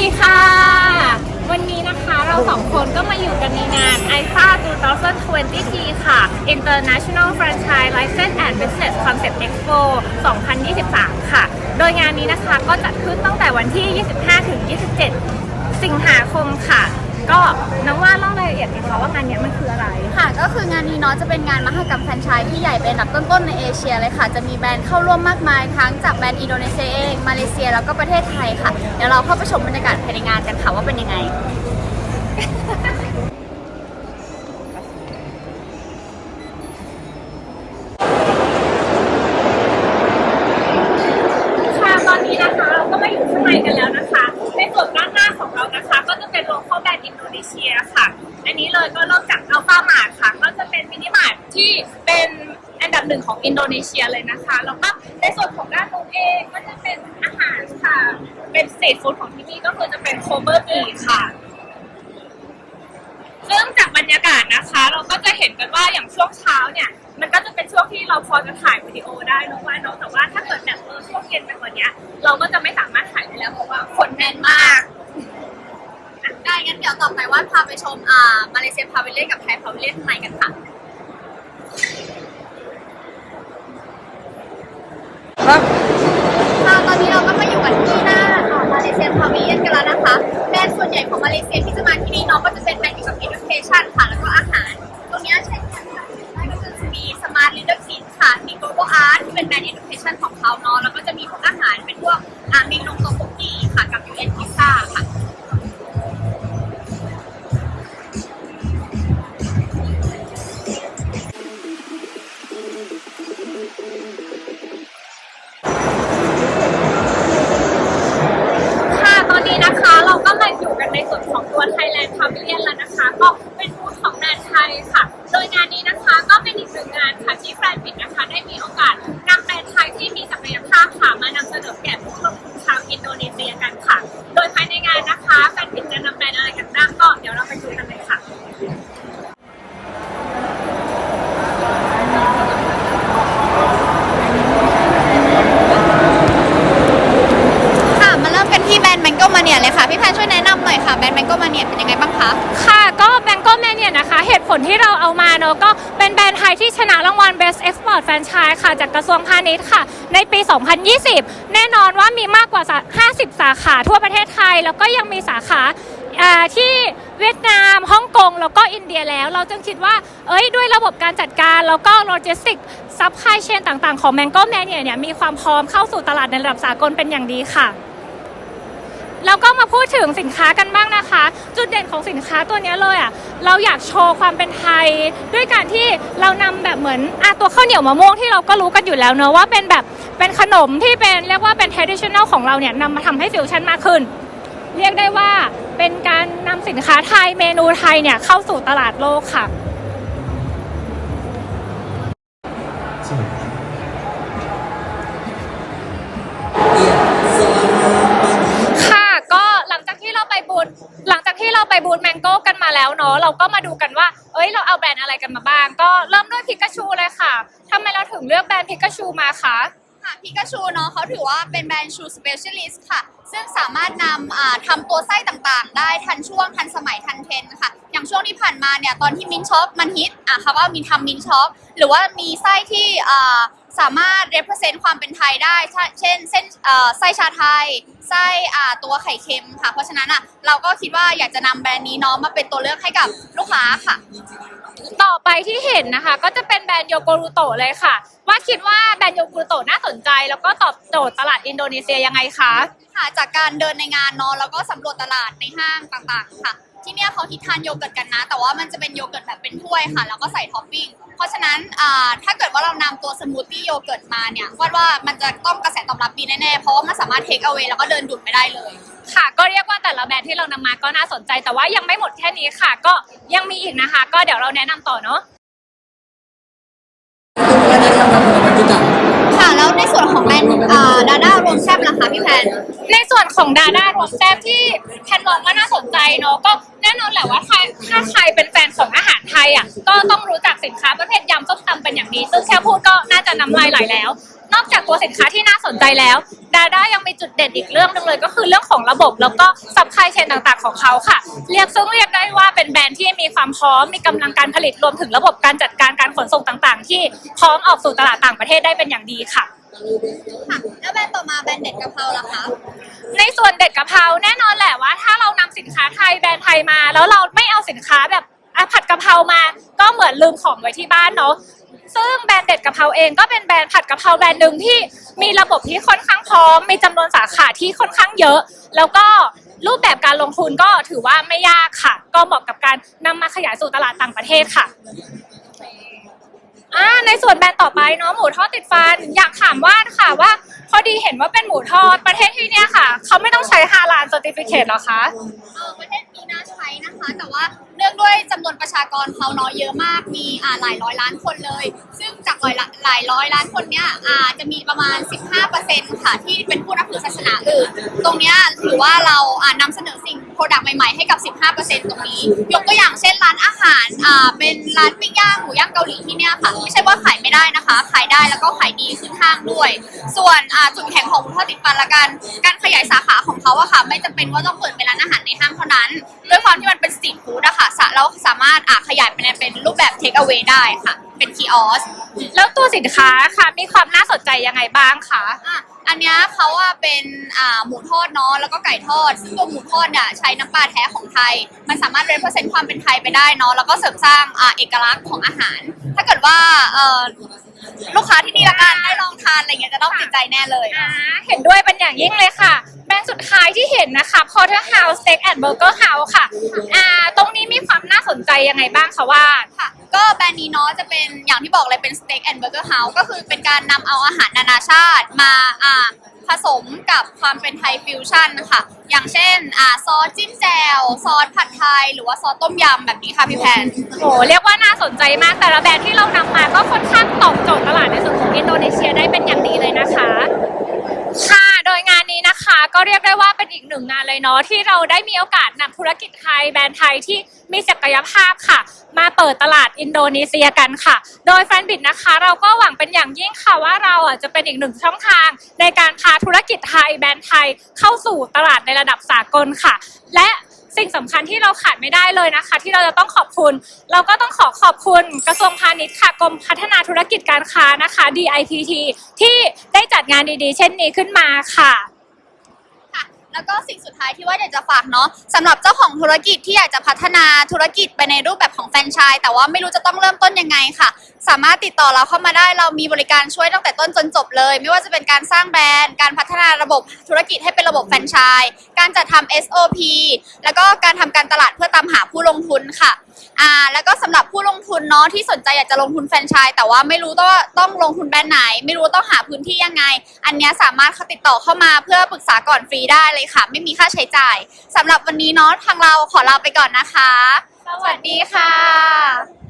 ดีค่ะ วันนี้นะคะเราสองคนก็มาอยู่กันในงาน IFA 2023 ค่ะ International Franchise License and Business Concept Expo 2023 ค่ะ โดยงานนี้นะคะก็จัดขึ้นตั้งแต่วันที่ 25 ถึง 27 สิงหาคมค่ะ ก็น้องว่าเล่ารายละเอียดสิคะว่างานเนี้ยมันคืออะไร ค่ะก็คืองานนี้เนาะจะเป็นงานมหกรรมแฟรนไชส์ที่ใหญ่เป็นอันดับต้นๆในเอเชียเลยค่ะ จะมีแบรนด์เข้าร่วมมากมายทั้งจากแบรนด์อินโดนีเซียเองมาเลเซียแล้วก็ประเทศไทยค่ะ เดี๋ยวเราเข้าไปชมบรรยากาศภายในงานกันค่ะว่าเป็นยังไง ค่ะตอนนี้นะคะเราก็มาอยู่ข้างในกันแล้วนะคะ ในส่วนด้านหน้าของเรานะคะ ก็จะเป็นโลโก้แบรนด์อินโดนีเซียค่ะ อันนี้ เลยก็เริ่มจากอัลฟามาร์ทค่ะ ก็จะเป็นมินิมาร์ทที่เป็นอันดับหนึ่งของอินโดนีเซียเลยนะคะ แล้วก็ในส่วนของด้านนู้นเองก็จะเป็นอาหารค่ะ เป็นสตรีทฟู้ดของที่นี่ก็คือจะเป็นโคเบอร์บีค่ะ ซึ่งจากบรรยากาศนะคะ เราก็จะเห็นกันว่าอย่างช่วงเช้าเนี่ย มันก็จะเป็นช่วงที่เราพอจะถ่ายวิดีโอได้นอะว่าเนอะแต่ว่าถ้าเกิดแบบเออช่วงเย็นไปกว่านี้เราก็จะไม่ ไปว่าพาไปชมอ่ามาเลเซียพาวิเล่กับไทยพาวิเล่ข้างในกันค่ะครับค่ะตอนนี้เราก็มาอยู่กันที่หน้ามาเลเซียพาวิเลียนกันแล้วนะคะแบรนด์ส่วนใหญ่ของมาเลเซียที่จะมาที่นี่เนาะก็จะเป็นแบรนด์เกี่ยวกับ education ค่ะ ส่วนของตัว Thailand Pavilion แล้วนะคะ ก็เป็นบูธของแบรนด์ไทยค่ะ โดยงานนี้นะคะก็เป็นอีกหนึ่งงานค่ะที่แฟนปิดนะคะ ได้มีโอกาสนำแบรนด์ไทยที่มีศักยภาพค่ะมานำเสนอแก่ผู้ลงทุนชาวอินโดนีเซียกันค่ะ โดยภายในงานนะคะแฟนปิดจะนำแบรนด์อะไรกันบ้างก็เดี๋ยวเราไปดูกันเลยค่ะ ค่ะ มาเริ่มกันที่แบรนด์ Mango Mania เลยค่ะ พี่แพนช่วยแนะน แบรนด์ Mango Mania เป็นยังไงบ้างคะ ค่ะก็แบงก์แมนเนี่ยนะคะ เหตุผลที่เราเอามาเนอะก็เป็นแบรนด์ไทยที่ชนะรางวัล Best Export Franchise ค่ะ จากกระทรวงพาณิชย์ค่ะ ในปี 2020 แน่นอนว่ามีมากกว่า 50 สาขาทั่วประเทศไทย แล้วก็ยังมีสาขาอ่าที่เวียดนามฮ่องกงแล้วก็อินเดียแล้ว เราจึงคิดว่า เอ้ยด้วยระบบการจัดการ แล้วก็โลจิสติกซัพพลายเชนต่างๆ ของแมงโก้แมนเนี่ยมีความพร้อมเข้าสู่ตลาดในระดับสากลเป็นอย่างดีค่ะ แล้วก็มาพูดถึงสินค้ากันบ้างนะคะ จุดเด่นของสินค้าตัวนี้เลยอะเราอยากโชว์ความเป็นไทย ด้วยการที่เรานำแบบเหมือนอะตัวข้าวเหนียวมะม่วงที่เราก็รู้กันอยู่แล้วเนอะว่าเป็นแบบเป็นขนมที่เป็นเรียกว่าเป็น traditional ของเราเนี่ยนำมาทำให้ฟิวชั่นมากขึ้น เรียกได้ว่าเป็นการนำสินค้าไทยเมนูไทยเนี่ยเข้าสู่ตลาดโลกค่ะ เราก็มาดูกันว่า เอ้ย เราเอาแบรนด์อะไรกันมาบ้าง ก็เริ่มด้วยพิกาชูเลยค่ะทำไมเราถึงเลือกแบรนด์พิกาชูมาคะ ค่ะพิกาชูเนาะเขาถือว่าเป็นแบรนด์ชูสเปเชียลิสต์ค่ะ ซึ่งสามารถนำอ่าทำตัวไส้ต่างๆ ได้ทันช่วงทันสมัยทันเทรนด์ค่ะ อย่างช่วงที่ผ่านมาเนี่ยตอนที่มินช็อปมันฮิตอะค่ะว่ามีทำมินช็อปหรือว่ามีไส้ที่อ่า สามารถ represent ความเป็นไทยได้ใช่เช่นเส้นอ่าไส้ชาไทย ไส้อ่าตัวไข่เค็มค่ะ เพราะฉะนั้นอะเราก็คิดว่าอยากจะนำแบรนด์นี้เนาะมาเป็นตัวเลือกให้กับลูกค้าค่ะ ต่อไปที่เห็นนะคะ ก็จะเป็นแบรนด์โยโกรุโตะเลยค่ะ ว่าคิดว่าแบรนด์โยโกรุโตะน่าสนใจ แล้วก็ตอบโจทย์ตลาดอินโดนีเซียยังไงคะค่ะจากการเดินในงานเนาะแล้วก็สำรวจตลาดในห้างต่างๆค่ะ ที่เนี่ยเขาฮิตทานโยเกิร์ตกันนะ แต่ว่ามันจะเป็นโยเกิร์ตแบบเป็นถ้วยค่ะ แล้วก็ใส่ท็อปปิ้ง เพราะฉะนั้นอ่าถ้าเกิดว่าเรานำตัวสมูทตี้โยเกิร์ตมาเนี่ยว่าว่ามันจะต้องกระแสตอบรับดีแน่ๆ เพราะว่ามันสามารถเทคเอา a y แล้วก็เดินดุดไปได้เลย ค่ะ ก็เรียกว่าแต่ละแบรนด์ที่เรานำมาก็น่าสนใจแต่ว่ายังไม่หมดแค่นี้ค่ะ ก็ยังมีอีกนะคะ ก็เดี๋ยวเราแนะนำต่อเนาะ ค่ะแล้วในส่วนของแบรนด์ดาด้าร วมแซ่บล่ะคะพี่แพน ในส่วนของดาด้ารวมแซ่บที่แพนมองว่าน่าสนใจเนาะก็แน่นอนแหละว่าใครถ้าใครเป็นแฟนของอาหารไทยอะก็ต้องรู้จักสินค้าประเภทยำส้มตำเป็นอย่างดีซึ่งแค่พูดก็น่าจะน้ำลายไหลแล้ว นอกจากตัวสินค้าที่น่าสนใจแล้ว ดาด้ายังมีจุดเด่นอีกเรื่องหนึงเลย ก็คือเรื่องของระบบแล้วก็ซัพพลายเชนต่างๆของเขาค่ะ เรียกซึ่งเรียกได้ว่าเป็นแบรนด์ที่มีความพร้อมมีกำลังการผลิตรวมถึงระบบการจัดการการขนส่งต่างๆ ที่พร้อมออกสู่ตลาดต่างประเทศได้เป็นอย่างดีค่ะค่ะแล้วแบรนด์ต่อมาแบรนด์ เด็ดกะเพราล่ะคะในส่วนเด็ดกะเพราแน่นอนแหละว่า ถ้าเรานำสินค้าไทยแบรนด์ไทยมา แล้วเราไม่เอาสินค้าแบบอะผัดกะเพรามา ก็เหมือนลืมของไว้ที่บ้านเนาะซึ่งแบรนด์เด็ดกะเพราเองก็เป็นแบรนด์ผัดกะเพราแบรนด์หนึ่งที่มีระบบที่ค่อนข้างพร้อม มีจำนวนสาขาที่ค่อนข้างเยอะ แล้วก็รูปแบบการลงทุนก็ถือว่าไม่ยากค่ะ ก็เหมาะกับการนำมาขยายสู่ตลาดต่างประเทศค่ะ อ่าในส่วนแบรนด์ต่อไปเนาะหมูทอดติดฟัน อยากถามว่าค่ะว่าพอดีเห็นว่าเป็นหมูทอดประเทศที่เนี่ยค่ะ เขาไม่ต้องใช้ฮาลาลเซอร์ติฟิเคตหรอคะ เออประเทศนี้นะใช่ นะคะ แต่ว่าเนื่องด้วยจำนวนประชากรเขาน้อยเยอะมาก มีอ่าหลายร้อยล้านคนเลย ซึ่งจากหลายละหลายร้อยล้านคนเนี้ยอ่าจะมีประมาณ 15%ค่ะที่เป็นผู้นับถือศาสนาอื่น ตรงเนี้ยถือว่าเราอ่านำเสนอสิ่งโปรดักต์ใหม่ๆให้กับ 15%ตรงนี้ ยกตัวอย่างเช่นร้านอาหารอ่าเป็นร้านปิ้งย่างหมูย่างเกาหลีที่เนี่ยค่ะไม่ใช่ว่าขายไม่ได้นะคะ ขายได้แล้วก็ขายดีขึ้นห้างด้วย ส่วนอ่าจุดแข็งของหมูทอติดฟันละกัน การขยายสาขาของเขาอะค่ะ ไม่จำเป็นว่าต้องเปิดเป็นร้านอาหารในห้างเท่านั้น ด้วยความที่มันเป็นสตรีทฟู้ดอะค่ะสะเราสามารถอ่าขยายไปเป็นรูปแบบเทคเอา a y ได้ค่ะ เป็นคีออส แล้วตัวสินค้าค่ะมีความน่าสนใจยังไงบ้างคะ อะอันเนี้ยเขาอะเป็นอ่าหมูทอดเนาะแล้วก็ไก่ทอด ซึ่งตัวหมูทอดเนี่ยใช้น้ำปลาแท้ของไทย มันสามารถ represent ความเป็นไทยไปได้เนาะแล้วก็เสริมสร้างอ่าเอกลักษณ์ของอาหาร ถ้าเกิดว่าเอ่อลูกค้าที่นี่ละกันได้ลองทานอะไรเงี้ยจะต้องติดใจแน่เลย อ่าเห็นด้วยเป็นอย่างยิ่งเลยค่ะ แบรนด์สุดท้ายที่เห็นนะคะ Porterhouse Steak and Burger House ค่ะอ่าตรงนี้มีความน่าสนใจยังไงบ้างคะว่า ค่ะก็แบรนด์นี้เนาะจะเป็นอย่างที่บอกเลยเป็น Steak and Burger House ก็คือเป็นการนำเอาอาหารนานาชาติมาอ่าผสมกับความเป็นไทยฟิวชั่นนะคะอย่างเช่นอ่าซอสจิ้มแจ่วซอสผัดไทย หรือว่าซอสต้มยำแบบนี้ค่ะพี่แพนโอ้เรียกว่าน่าสนใจมากแต่ละแบรนด์ที่เรานำมาก็ค่อนข้างตอบโจทย์ตลาดในส่วนของอินโดนีเซียได้เป็นอย่างดีเลยนะคะ ค่ะโดยงา นะคะ ก็เรียกได้ว่าเป็นอีกหนึ่งงานเลยเนาะที่เราได้มีโอกาสนำธุรกิจไทยแบรนด์ไทยที่มีศักยภาพค่ะ มาเปิดตลาดอินโดนีเซียกันค่ะ โดยแฟนบิดนะคะ เราก็หวังเป็นอย่างยิ่งค่ะว่าเราอะจะเป็นอีกหนึ่งช่องทาง ในการพาธุรกิจไทยแบรนด์ไทยเข้าสู่ตลาดในระดับสากลค่ะ และสิ่งสำคัญที่เราขาดไม่ได้เลยนะคะ ที่เราจะต้องขอบคุณ เราก็ต้องขอขอบคุณกระทรวงพาณิชย์ค่ะกรมพัฒนาธุรกิจการค้านะคะ DIPT ที่ได้จัดงานดีๆ เช่นนี้ขึ้นมาค่ะ แล้วก็สิ่งสุดท้ายที่ว่าอยากจะฝากเนาะสำหรับเจ้าของธุรกิจที่อยากจะพัฒนาธุรกิจไปในรูปแบบของแฟรนไชส์แต่ว่าไม่รู้จะต้องเริ่มต้นยังไงค่ะ สามารถติดต่อเราเข้ามาได้เรามีบริการช่วยตั้งแต่ต้นจนจบเลย ไม่ว่าจะเป็นการสร้างแบรนด์ การพัฒนาระบบธุรกิจให้เป็นระบบแฟรนไชส์การจัดทำ SOP แล้วก็การทำการตลาดเพื่อตามหาผู้ลงทุนค่ะอ่าแล้วก็สำหรับผู้ลงทุนเนาะที่สนใจอยากจะลงทุนแฟรนไชส์แต่ว่าไม่รู้ว่าต้องลงทุนแบรนด์ไหน ไม่รู้ต้องหาพื้นที่ยังไง อันเนี้ยสามารถติดต่อเข้ามาเพื่อปรึกษาก่อนฟรีได้เลยค่ะ ไม่มีค่าใช้จ่ายสำหรับวันนี้เนาะทางเราขอลาไปก่อนนะคะ สวัสดีค่ะ